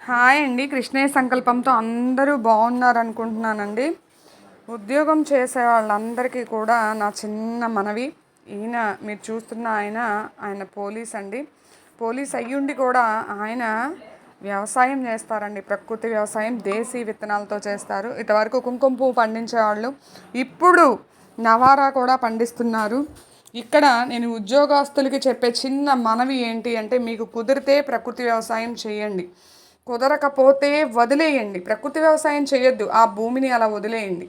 Hi అండి. కృష్ణయ్య సంకల్పంతో అందరూ బాగున్నారు అనుకుంటున్నానండి ఉద్యోగం చేసే వాళ్ళందరికీ కూడా నా చిన్న మనవి. ఈయన మీరు చూస్తున్న ఆయన ఆయన పోలీస్ అండి. పోలీస్ అయ్యుండి కూడా ఆయన వ్యవసాయం చేస్తారండి. ప్రకృతి వ్యవసాయం దేశీ విత్తనాలతో చేస్తారు. ఇంతవరకు కుంకుమ పువ్వు పండించేవాళ్ళు ఇప్పుడు నవారా కూడా పండిస్తున్నారు. ఇక్కడ నేను ఉద్యోగస్తులకి చెప్పే చిన్న మనవి ఏంటి అంటే మీకు కుదిరితే ప్రకృతి వ్యవసాయం చేయండి. కుదరకపోతే వదిలేయండి. ప్రకృతి వ్యవసాయం చేయొద్దు. ఆ భూమిని అలా వదిలేయండి.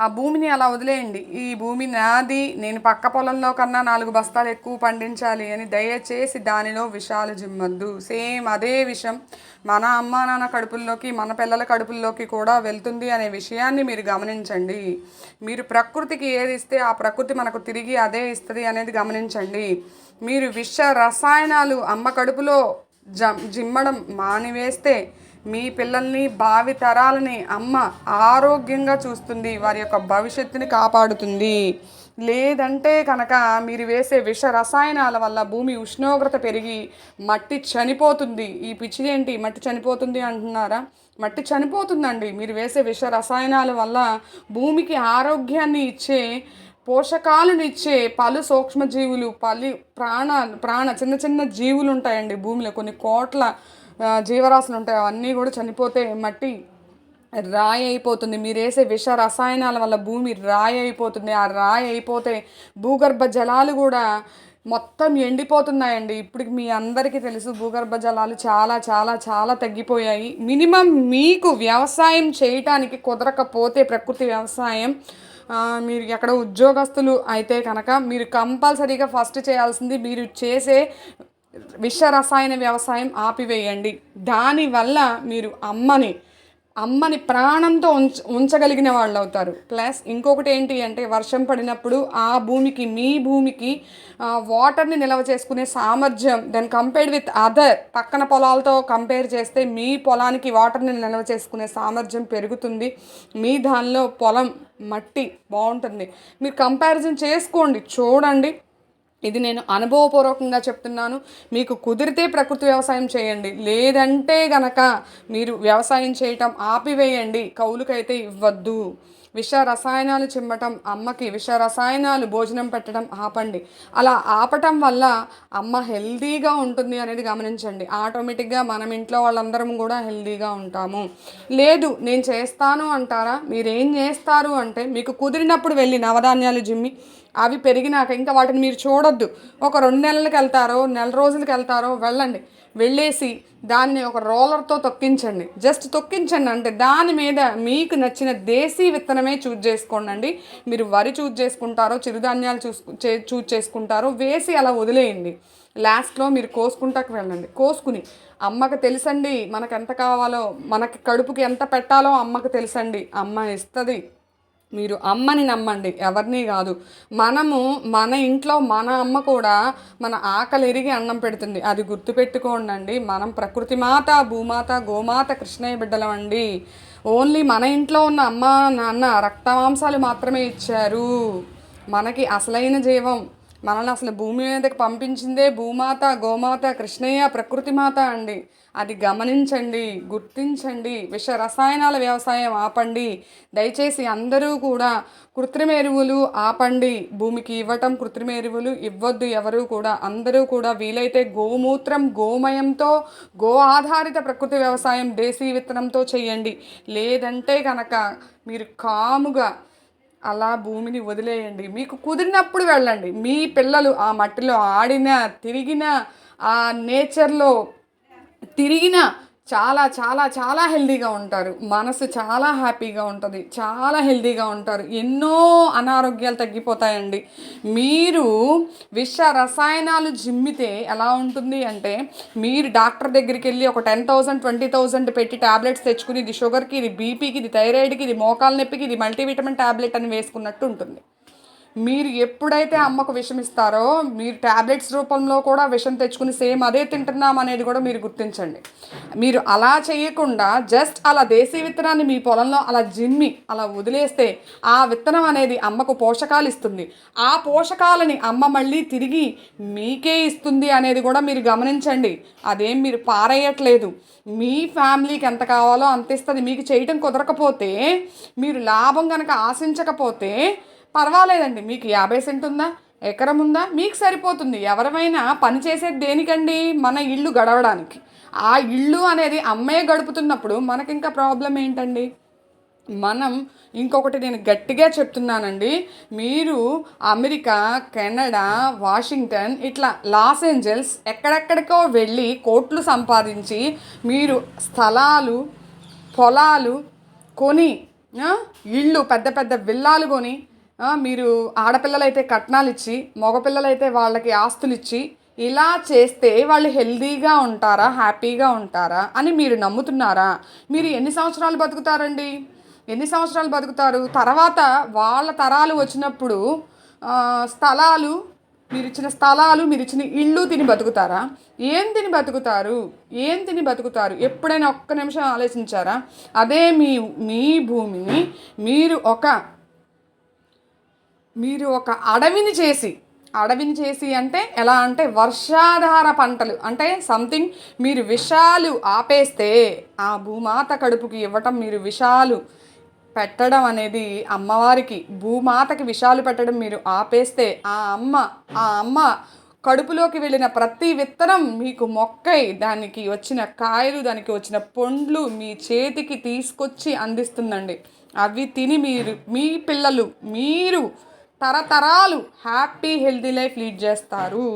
ఆ భూమిని అలా వదిలేయండి. ఈ భూమి నాది నేను పక్క పొలంలో కన్నా నాలుగు బస్తాలు ఎక్కువ పండించాలి అని దయచేసి దానిలో విషాలు జిమ్మద్దు. సేమ్ అదే విషయం మన అమ్మా నాన్న కడుపుల్లోకి మన పిల్లల కడుపుల్లోకి కూడా వెళ్తుంది అనే విషయాన్ని మీరు గమనించండి. మీరు ప్రకృతికి ఏది ఇస్తే ఆ ప్రకృతి మనకు తిరిగి అదే ఇస్తుంది అనేది గమనించండి. మీరు విష రసాయనాలు అమ్మ కడుపులో జిమ్మడం మానివేస్తే మీ పిల్లల్ని భావి తరాలని అమ్మ ఆరోగ్యంగా చూస్తుంది వారి యొక్క భవిష్యత్తుని కాపాడుతుంది. లేదంటే కనుక మీరు వేసే విష రసాయనాల వల్ల భూమి ఉష్ణోగ్రత పెరిగి మట్టి చనిపోతుంది. ఈ పిచ్చిదేంటి మట్టి చనిపోతుంది అంటున్నారా? మట్టి చనిపోతుందండి. మీరు వేసే విష రసాయనాల వల్ల భూమికి ఆరోగ్యాన్ని ఇచ్చే పోషకాలను ఇచ్చే పలు సూక్ష్మజీవులు పలు ప్రాణ ప్రాణ చిన్న చిన్న జీవులు ఉంటాయండి భూమిలో. కొన్ని కోట్ల జీవరాశులు ఉంటాయి అవన్నీ కూడా చనిపోతే మట్టి రాయి అయిపోతుంది. మీరు వేసే విష రసాయనాల వల్ల భూమి రాయి అయిపోతుంది. ఆ రాయి అయిపోతే భూగర్భ జలాలు కూడా మొత్తం ఎండిపోతున్నాయండి. ఇప్పుడు మీ అందరికీ తెలుసు భూగర్భ జలాలు చాలా చాలా చాలా తగ్గిపోయాయి. మినిమం మీకు వ్యవసాయం చేయటానికి కుదరకపోతే ప్రకృతి వ్యవసాయం మీరు ఎక్కడ ఉద్యోగస్తులు అయితే కనుక మీరు కంపల్సరీగా ఫస్ట్ చేయాల్సింది మీరు చేసే విష రసాయన వ్యవసాయం ఆపివేయండి. దానివల్ల మీరు అమ్మని అమ్మని ప్రాణంతో ఉంచ ఉంచగలిగిన వాళ్ళు అవుతారు ప్లస్ ఇంకొకటి ఏంటి అంటే వర్షం పడినప్పుడు ఆ భూమికి మీ భూమికి వాటర్ని నిల్వ చేసుకునే సామర్థ్యం దెన్ కంపేర్డ్ విత్ అదర్ పక్కన పొలాలతో కంపేర్ చేస్తే మీ పొలానికి వాటర్ని నిల్వ చేసుకునే సామర్థ్యం పెరుగుతుంది. మీ దానిలో పొలం మట్టి బాగుంటుంది. మీరు కంపారిజన్ చేసుకోండి చూడండి. ఇది నేను అనుభవపూర్వకంగా చెప్తున్నాను. మీకు కుదిరితే ప్రకృతి వ్యవసాయం చేయండి. లేదంటే గనక మీరు వ్యవసాయం చేయటం ఆపివేయండి. కౌలుకైతే ఇవ్వద్దు. విష రసాయనాలు చిమ్మటం అమ్మకి విష రసాయనాలు భోజనం పెట్టడం ఆపండి. అలా ఆపటం వల్ల అమ్మ హెల్దీగా ఉంటుంది అనేది గమనించండి. ఆటోమేటిక్గా మనం ఇంట్లో వాళ్ళందరం కూడా హెల్దీగా ఉంటాము. లేదు నేను చేస్తాను అంటారా? మీరేం చేస్తారు అంటే మీకు కుదిరినప్పుడు వెళ్ళి నవధాన్యాలు జిమ్మి అవి పెరిగినాక ఇంకా వాటిని మీరు చూడొద్దు. ఒక రెండు నెలలకు వెళ్తారో నెల రోజులకి వెళ్తారో వెళ్ళండి. వెళ్ళేసి దాన్ని ఒక రోలర్తో తొక్కించండి. జస్ట్ తొక్కించండి అంటే దాని మీద మీకు నచ్చిన దేశీ విత్తనమే చూజ్ చేసుకోండి మీరు వరి చూజ్ చేసుకుంటారో చిరుధాన్యాలు చూసుకు చే చూజ్ చేసుకుంటారో వేసి అలా వదిలేయండి. లాస్ట్లో మీరు కోసుకుంటాకు వెళ్ళండి. కోసుకుని అమ్మకు తెలుసండి మనకు ఎంత కావాలో మనకి కడుపుకి ఎంత పెట్టాలో అమ్మకు తెలుసండి. అమ్మ ఇస్తుంది. మీరు అమ్మని నమ్మండి ఎవరిని కాదు. మనము మన ఇంట్లో మన అమ్మ కూడా మన ఆకలి ఎరిగి అన్నం పెడుతుంది. అది గుర్తుపెట్టుకోండి మనం ప్రకృతి మాత భూమాత గోమాత కృష్ణయ్య బిడ్డలం అండి ఓన్లీ మన ఇంట్లో ఉన్న అమ్మ నాన్న రక్తమాంసాలు మాత్రమే ఇచ్చారు. మనకి అసలైన జీవం. మనల్ని అసలు భూమి మీదకి పంపించిందే భూమాత గోమాత కృష్ణయ్య ప్రకృతి మాత అండి. అది గమనించండి గుర్తించండి విష రసాయనాల వ్యవసాయం ఆపండి. దయచేసి అందరూ కూడా కృత్రిమ ఎరువులు ఆపండి. భూమికి ఇవ్వటం కృత్రిమ ఎరువులు ఇవ్వద్దు ఎవరు కూడా. అందరూ కూడా వీలైతే గోమూత్రం గోమయంతో గో ఆధారిత ప్రకృతి వ్యవసాయం దేశీ విత్తనంతో చేయండి. లేదంటే కనుక మీరు కాముగా అలా భూమిని వదిలేయండి. మీకు కుదిరినప్పుడు వెళ్ళండి. మీ పిల్లలు ఆ మట్టిలో ఆడినా తిరిగిన ఆ నేచర్లో తిరిగిన చాలా చాలా చాలా హెల్దీగా ఉంటారు. మనసు చాలా హ్యాపీగా ఉంటుంది. చాలా హెల్దీగా ఉంటారు. ఎన్నో అనారోగ్యాలు తగ్గిపోతాయండి. మీరు విష రసాయనాలు జిమ్మితే ఎలా ఉంటుంది అంటే మీరు డాక్టర్ దగ్గరికి వెళ్ళి ఒక టెన్ థౌసండ్ ట్వంటీ థౌసండ్ పెట్టి టాబ్లెట్స్ తెచ్చుకుని ఇది షుగర్కి ఇది బీపీకి ఇది థైరాయిడ్కి ఇది మోకాల నొప్పికి ఇది మల్టీవిటమిన్ ట్యాబ్లెట్ అని వేసుకున్నట్టు ఉంటుంది. మీరు ఎప్పుడైతే అమ్మకు విషం ఇస్తారో మీరు ట్యాబ్లెట్స్ రూపంలో కూడా విషం తెచ్చుకుని సేమ్ అదే తింటున్నాం అనేది కూడా మీరు గుర్తించండి. మీరు అలా చేయకుండా జస్ట్ అలా దేశీ విత్తనాన్ని మీ పొలంలో అలా జిమ్మి అలా వదిలేస్తే ఆ విత్తనం అనేది అమ్మకు పోషకాలు ఇస్తుంది. ఆ పోషకాలని అమ్మ మళ్ళీ తిరిగి మీకే ఇస్తుంది అనేది కూడా మీరు గమనించండి. అదేం మీరు పారేయట్లేదు. మీ ఫ్యామిలీకి ఎంత కావాలో అంత ఇస్తుంది. మీకు చేయటం కుదరకపోతే మీరు లాభం కనుక ఆశించకపోతే పర్వాలేదండి మీకు యాభై సెంట్ ఉందా ఎకరం ఉందా మీకు సరిపోతుంది. ఎవరమైనా పని చేసేది దేనికండి మన ఇల్లు గడవడానికి? ఆ ఇల్లు అనేది అమ్మే గడుపుతున్నప్పుడు మనకింకా ప్రాబ్లం ఏంటండి? మనం ఇంకొకటి నేను గట్టిగా చెప్తున్నానండి. మీరు అమెరికా కెనడా వాషింగ్టన్ ఇట్లా లాస్ ఏంజల్స్ ఎక్కడెక్కడికో వెళ్ళి కోట్లు సంపాదించి మీరు స్థలాలు పొలాలు కొని ఇళ్ళు పెద్ద పెద్ద విల్లాలు కొని మీరు ఆడపిల్లలైతే కట్నాలు ఇచ్చి మగపిల్లలైతే వాళ్ళకి ఆస్తులు ఇచ్చి ఇలా చేస్తే వాళ్ళు హెల్దీగా ఉంటారా హ్యాపీగా ఉంటారా అని మీరు నమ్ముతున్నారా? మీరు ఎన్ని సంవత్సరాలు బతుకుతారండి? ఎన్ని సంవత్సరాలు బతుకుతారు? తర్వాత వాళ్ళ తరాలు వచ్చినప్పుడు స్థలాలు మీరు ఇచ్చిన స్థలాలు మీరు ఇచ్చిన ఇళ్ళు తిని బతుకుతారా? ఏం తిని బతుకుతారు? ఏం తిని బతుకుతారు? ఎప్పుడైనా ఒక్క నిమిషం ఆలోచించారా? అదే మీ మీ భూమిని మీరు ఒక మీరు ఒక అడవిని చేసి అడవిని చేసి అంటే ఎలా అంటే వర్షాధార పంటలు. అంటే సంథింగ్ మీరు విషాలు ఆపేస్తే ఆ భూమాత కడుపుకి ఇవ్వటం మీరు విషాలు పెట్టడం అనేది అమ్మవారికి భూమాతకి విషాలు పెట్టడం మీరు ఆపేస్తే ఆ అమ్మ ఆ అమ్మ కడుపులోకి వెళ్ళిన ప్రతి విత్తనం మీకు మొక్కై దానికి వచ్చిన కాయలు దానికి వచ్చిన పండ్లు మీ చేతికి తీసుకొచ్చి అందిస్తుందండి. అవి తిని మీరు మీ పిల్లలు మీరు తరతరాలు హ్యాపీ హెల్దీ లైఫ్ లీడ్ చేస్తారు.